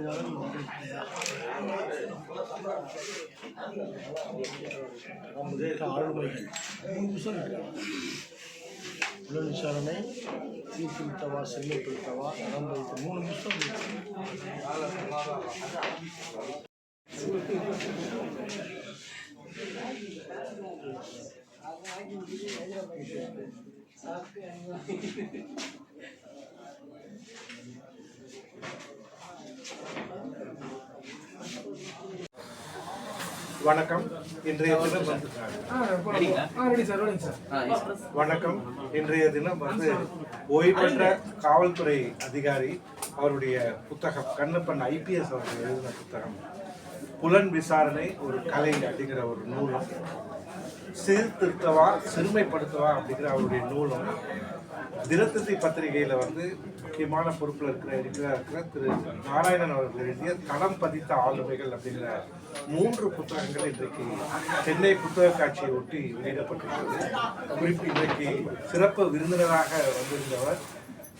பார்வையாளர் நமது ஆளுமை மூணு நிமிஷம் இருக்கு புலன் விசாரணை தீர்த்துவிட்டவா செல்லுப்படுத்தவா நம்பருக்கு மூணு நிமிஷம் இருக்கு. வணக்கம். இன்றைய தினம் வந்து வணக்கம். இன்றைய தினம் வந்து ஓய்வு பெற்ற காவல்துறை அதிகாரி அவருடைய புத்தகம் கண்ணப்பன் ஐபிஎஸ் அவர்கள் எழுதின புத்தகம். புலன் விசாரணை ஒரு கலை அப்படிங்கிற ஒரு நூலும் சீர்திருத்தவா சிறுமைப்படுத்தவா அப்படிங்கிற அவருடைய நூலும் தினத்தந்தி பத்திரிகையில வந்து முக்கியமான பொறுப்பில் இருக்கிற இருக்கிற திரு நாராயணன் அவர்கள் எழுதிய தளம் பதித்த ஆளுமைகள் அப்படிங்கிற மூன்று புத்தகங்கள் இன்றைக்கு சென்னை புத்தக காட்சியை ஒட்டி வெளியிடப்பட்டிருக்கிறது. குறிப்பு இன்றைக்கு சிறப்பு விருந்தினராக வந்திருந்தவர்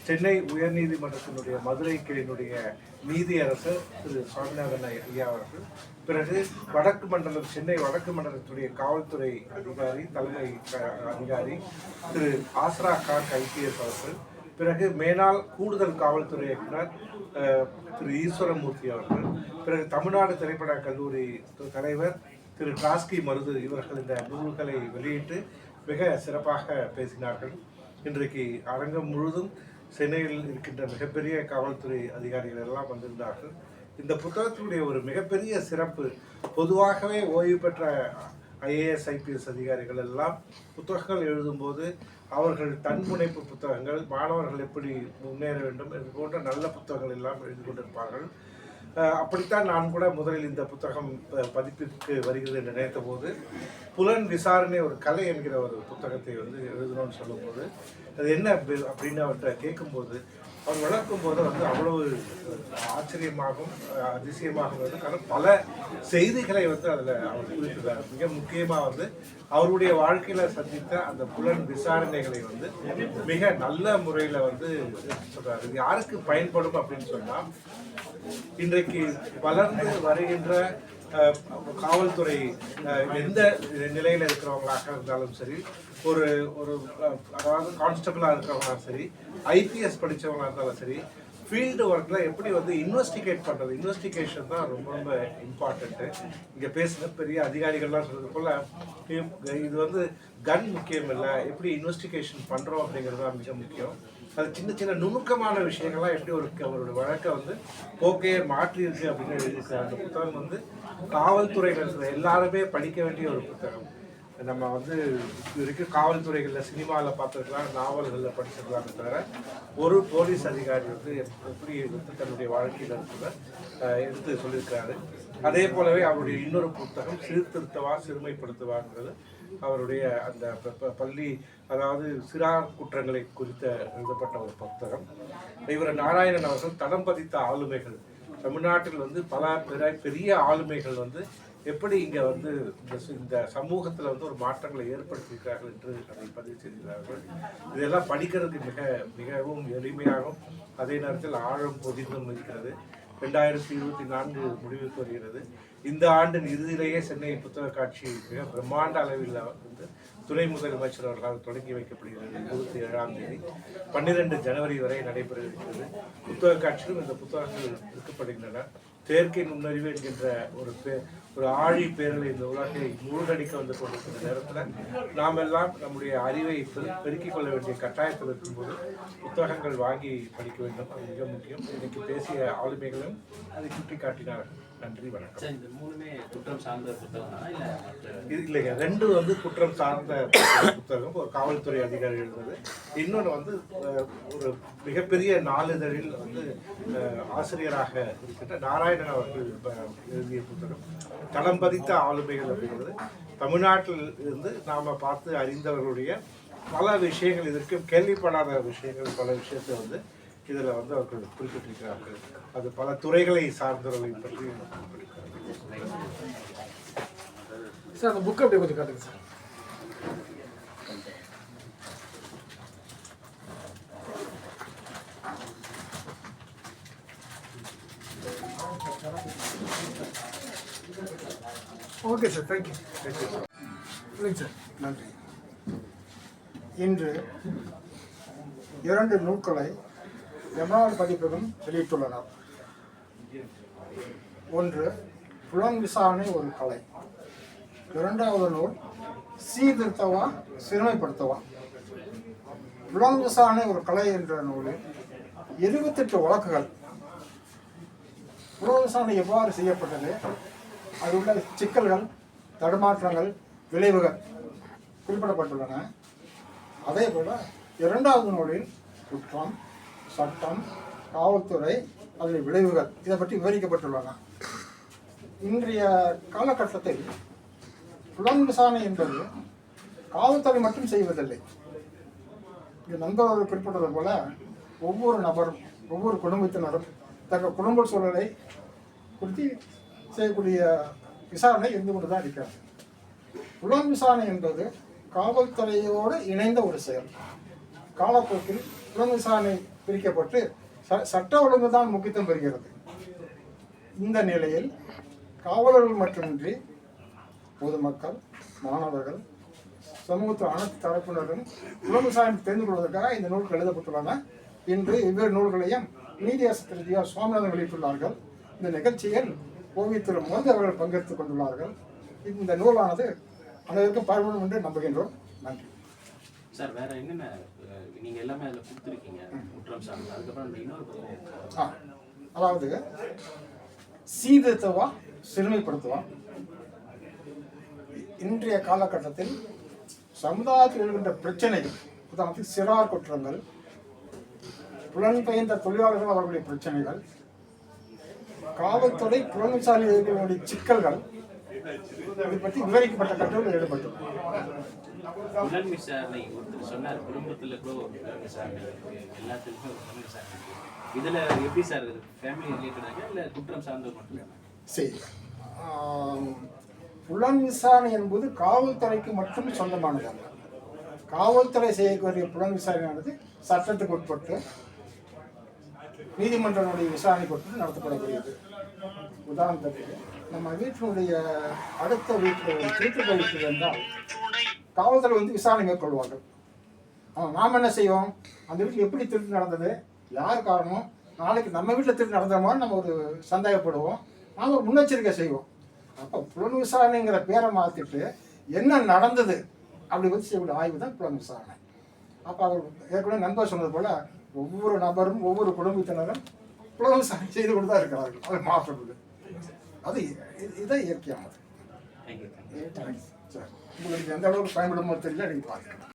சென்னை உயர்நீதிமன்றத்தினுடைய மதுரை கிளையினுடைய நீதியரசர் திரு சுவாமிநாதன் ஐயா அவர்கள். பிறகு வடக்கு மண்டலம் சென்னை வடக்கு மண்டலத்துடைய காவல்துறை அதிகாரி தலைமை க- அதிகாரி திரு ஆஸ்ரா காக் ஐபிஎஸ் அவர்கள். பிறகு மேலாள் கூடுதல் காவல்துறை இயக்குனர் திரு ஈஸ்வரமூர்த்தி அவர்கள் பிறகு தமிழ்நாடு திரைப்பட கல்லூரி தலைவர் திரு டாஸ்கி மருது இவர்கள் இந்த நூல்களை வெளியிட்டு மிக சிறப்பாக பேசினார்கள். இன்றைக்கு அரங்கம் முழுதும் சென்னையில் இருக்கின்ற மிகப்பெரிய காவல்துறை அதிகாரிகள் எல்லாம் வந்திருந்தார்கள். இந்த புத்தகத்தினுடைய ஒரு மிகப்பெரிய சிறப்பு பொதுவாகவே ஓய்வு பெற்ற ஐஏஎஸ் ஐபிஎஸ் அதிகாரிகள் எல்லாம் புத்தகங்கள் எழுதும்போது அவர்கள் தன்முனைப்பு புத்தகங்கள் மாணவர்கள் எப்படி முன்னேற வேண்டும் இது போன்ற நல்ல புத்தகங்கள் எல்லாம் எழுதி கொண்டிருப்பார்கள். அப்படித்தான் நான் கூட முதலில் இந்த புத்தகம் பதிப்பிற்கு வருகிறது என்று நினைத்த போது புலன் விசாரணை ஒரு கலை என்கிற ஒரு புத்தகத்தை வந்து எழுதணும்னு சொல்லும்போது அது என்ன அப்படி- அப்படின்னு அவர்கிட்ட கேட்கும்போது அவர் விளக்கும் போது வந்து அவ்வளவு ஆச்சரியமாகவும் அதிசயமாகவும் வந்து காரணம் பல செய்திகளை வந்து அதில் அவர் குறிப்பிட்டார். மிக முக்கியமாக வந்து அவருடைய வாழ்க்கையில் சந்தித்த அந்த புலன் விசாரணைகளை வந்து மிக நல்ல முறையில் வந்து சொல்கிறார் இது யாருக்கு பயன்படும் அப்படின்னு சொன்னால் இன்றைக்கு வளர்ந்து வருகின்ற காவல்துறை எந்த நிலையில் இருக்கிறவங்களாக இருந்தாலும் சரி ஒரு ஒரு அதாவது கான்ஸ்டபிளாக இருக்கிறவங்களாலும் சரி ஐபிஎஸ் படித்தவங்களாக இருந்தாலும் சரி ஃபீல்டு ஒர்க்கில் எப்படி வந்து இன்வெஸ்டிகேட் பண்ணுறது இன்வெஸ்டிகேஷன் தான் ரொம்ப ரொம்ப இம்பார்ட்டண்ட்டு இங்கே பேசுகிற பெரிய அதிகாரிகள்லாம் சொல்றது போல் இது வந்து கன் முக்கியம் இல்லை எப்படி இன்வெஸ்டிகேஷன் பண்ணுறோம் அப்படிங்கிறது தான் மிக முக்கியம். அது சின்ன சின்ன நுணுக்கமான விஷயங்கள்லாம் எப்படி ஒரு அவரோட வழக்கை வந்து போக்கையே மாற்றியிருக்கு அப்படின்னு எழுதியிருக்காரு அந்த புத்தகம் வந்து காவல்துறையில் இருக்கிற எல்லாருமே படிக்க வேண்டிய ஒரு புத்தகம். நம்ம வந்து இது வரைக்கும் காவல்துறைகளில் சினிமாவில் பார்த்துருக்கலாம் நாவல்களில் படிச்சிருக்கலாமே தவிர ஒரு போலீஸ் அதிகாரி வந்து எப்படி வந்து தன்னுடைய வாழ்க்கையில் இருக்கிற எடுத்து சொல்லியிருக்காரு அதே போலவே அவருடைய இன்னொரு புத்தகம் சீர்திருத்தவா சிறுமைப்படுத்துவாங்கிறது அவருடைய அந்த ப- பள்ளி அதாவது சிறார் குற்றங்களை குறித்த எழுதப்பட்ட ஒரு புத்தகம். இவர் நாராயணன் அவர்கள் தடம் பதித்த ஆளுமைகள். தமிழ்நாட்டில் வந்து பல பெரிய ஆளுமைகள் வந்து எப்படி இங்கே வந்து இந்த இந்த சமூகத்தில் வந்து ஒரு மாற்றங்களை ஏற்படுத்தியிருக்கிறார்கள் என்று அதை பதிவு செய்திருக்கிறார்கள். இதெல்லாம் படிக்கிறதுக்கு மிக மிகவும் எளிமையாகவும் அதே நேரத்தில் ஆழம் பொதிந்தும் இருக்கிறது. ரெண்டாயிரத்தி இருபத்தி நான்கு முடிவுக்கு வருகிறது. இந்த ஆண்டின் இறுதியிலேயே சென்னை புத்தக காட்சி மிக பிரம்மாண்ட அளவில் வந்து துணை முதலமைச்சர் அவர்களால் தொடங்கி வைக்கப்படுகிறது. இருபத்தி ஏழாம் தேதி பன்னிரெண்டு ஜனவரி வரை நடைபெற இருக்கிறது புத்தக காட்சியிலும் இந்த புத்தகங்கள் விற்கப்படுகின்றன. செயற்கை நுண்ணறிவு என்கின்ற ஒரு ஒரு ஆழி பேரலை இந்த உலகை மூழ்கடிக்க வந்து கொண்டிருக்கிற நேரத்தில் நாம் எல்லாம் நம்முடைய அறிவை பெரு- பெருக்கிக் கொள்ள வேண்டிய கட்டாயத்தில் இருக்கும்போது புத்தகங்கள் வாங்கி படிக்க வேண்டும். அது மிக முக்கியம். இன்னைக்கு பேசிய ஆளுமைகளும் அதை சுட்டி காட்டினார்கள் நன்றி வணக்கம். இந்த மூணுமே குற்றம் சார்ந்த புத்தகம் இது இல்லைங்க. ரெண்டு வந்து குற்றம் சார்ந்த புத்தகம். ஒரு காவல்துறை அதிகாரி எழுதுனது. இன்னொன்று வந்து ஒரு மிகப்பெரிய நாளிதழில் வந்து ஆசிரியராக இருக்கின்ற நாராயணன் அவர்கள் எழுதிய புத்தகம். தடம் பதித்த ஆளுமைகள் அப்படிங்கிறது. தமிழ்நாட்டில் இருந்து நாம் பார்த்து அறிந்தவர்களுடைய பல விஷயங்கள் இதற்கு கேள்விப்படாத விஷயங்கள் பல விஷயத்தை வந்து இதில் வந்து அவர்கள் குறிப்பிட்டிருக்கிறார்கள். அது பல துறைகளை சார்ந்தவர்களை பற்றி சார் அந்த புக் அப்படியே கொஞ்சம் காட்டுங்க sir. Okay sir thank you இல்லைங்க சார் நன்றி இன்று இரண்டு நூல்களை எமனாடு பதிப்பகம் வெளியிட்டுள்ளனர் ஒன்று புலன் விசாரணை ஒரு கலை. இரண்டாவது நூல் சீர்திருத்தவா சிறுமைப்படுத்தவா. புலன் விசாரணை ஒரு கலை என்ற நூலில் இருபத்தெட்டு வழக்குகள். புலன் விசாரணை எவ்வாறு செய்யப்பட்டது? அதில் உள்ள சிக்கல்கள் தடுமாற்றங்கள் விளைவுகள் குறிப்பிடப்பட்டுள்ளன. அதே போல் இரண்டாவது நூலில் குற்றம் சட்டம் காவல்துறை அதில் விளைவுகள் இதை பற்றி விவரிக்கப்பட்டுள்ளன. இன்றைய காலகட்டத்தில் புலன் விசாரணை என்பது காவல்துறை மட்டும் செய்வதில்லை. இங்கே நண்பர்கள் குறிப்பிட்டது போல ஒவ்வொரு நபரும் ஒவ்வொரு குடும்பத்தினரும் தங்கள் குடும்ப சூழலை குறித்து செய்யக்கூடிய விசாரணை இருந்து கொண்டு தான் இருக்கிறது. புலன் விசாரணை என்பது காவல்துறையோடு இணைந்த ஒரு செயல். காலப்போக்கில் புலன் விசாரணை பிரிக்கப்பட்டு ச- சட்ட ஒழுங்கு தான் முக்கியத்துவம் பெறுகிறது. இந்த நிலையில் காவலர்கள் மட்டுமின்றி பொதுமக்கள் மாணவர்கள் சமூகத்தில் அனைத்து தரப்பினரும் புலன் விசாரணை தெரிந்து கொள்வதற்காக இந்த நூல்கள் எழுதப்பட்டுள்ளன. இன்று இவ்வேறு நூல்களையும் நீதியரசு திரு சுவாமிநாதன் வெளியிட்டுள்ளார்கள். இந்த நிகழ்ச்சியில் ஓவியர் திரு மோதி அவர்கள் பங்கெடுத்துக் கொண்டுள்ளார்கள். இந்த நூலானது அனைவருக்கும் பயன்படும் என்று நம்புகின்றோம். நன்றி. சார் வேற என்னென்ன நீங்க எல்லாமே அதுல கொடுத்துருக்கீங்க குற்றம் சார்ந்து. அதுக்கப்புறம் இன்னொரு அதாவது சீர்திருத்தவா சிறுமைப்படுத்துவா? இன்றைய காலகட்டத்தில் சமுதாயத்தில் எழுகின்ற பிரச்சனைகள் உதாரணத்துக்கு சிறார் குற்றங்கள் புலன்பெயர்ந்த தொழிலாளர்கள் அவர்களுடைய பிரச்சனைகள் காவல்துறை புலன் விசாரணைகளுடைய சிக்கல்கள் இது பற்றி விவரிக்கப்பட்ட கட்டுரைகள் ஈடுபட்டுள்ளன புலன் விசாரணை ஒருத்தர் சொன்னார் குடும்பத்துல கூட ஒரு புலன் விசாரணை இருக்கு. எல்லாத்துக்குமே ஒரு புலன் விசாரணை இருக்கு. இதுல எப்படி சார் ஃபேமிலி ரிலேட்டடாக இல்ல குற்றம் சார்ந்தது மட்டும்? சரி. புலன் விசாரணை என்பது காவல்துறைக்கு மட்டும் சொந்தமானது காவல்துறை செய்யக்கூடிய புலன் விசாரணையானது சட்டத்துக்கு உட்பட்டு நீதிமன்றனுடைய விசாரணை உட்பட்டு நடத்தப்படக்கூடியது. உதாரணத்துக்கு நம்ம வீட்டினுடைய அடுத்த வீட்டில் ஒரு திருட்டு கழித்து வந்தால் காவல்துறை வந்து விசாரணை மேற்கொள்வார்கள். ஆனால் நாம் என்ன செய்வோம்? அந்த வீட்டில் எப்படி திருட்டு நடந்தது? யார் காரணம்? நாளைக்கு நம்ம வீட்டில் திருட்டு நடந்த நம்ம ஒரு சந்தேகப்படுவோம். நாம் ஒரு முன்னெச்சரிக்கை செய்வோம். அப்போ புலன் விசாரணைங்கிற பேரை மாற்றிட்டு என்ன நடந்தது அப்படி பற்றி செய்யக்கூடிய ஆய்வு தான் புலன் விசாரணை. அப்போ அவர் ஏற்கனவே நண்பர் சொன்னது போல் ஒவ்வொரு நபரும் ஒவ்வொரு குடும்பத்தினரும் விசாரணை செய்து கொண்டு தான் இருக்கிறார்கள். அது மாற்றப்படுது அது இது- இதுதான் இயற்கையானது உங்களுக்கு எந்த அளவுக்கு பயன்படுமோ தெரியல நீங்கள் பார்க்கலாம்.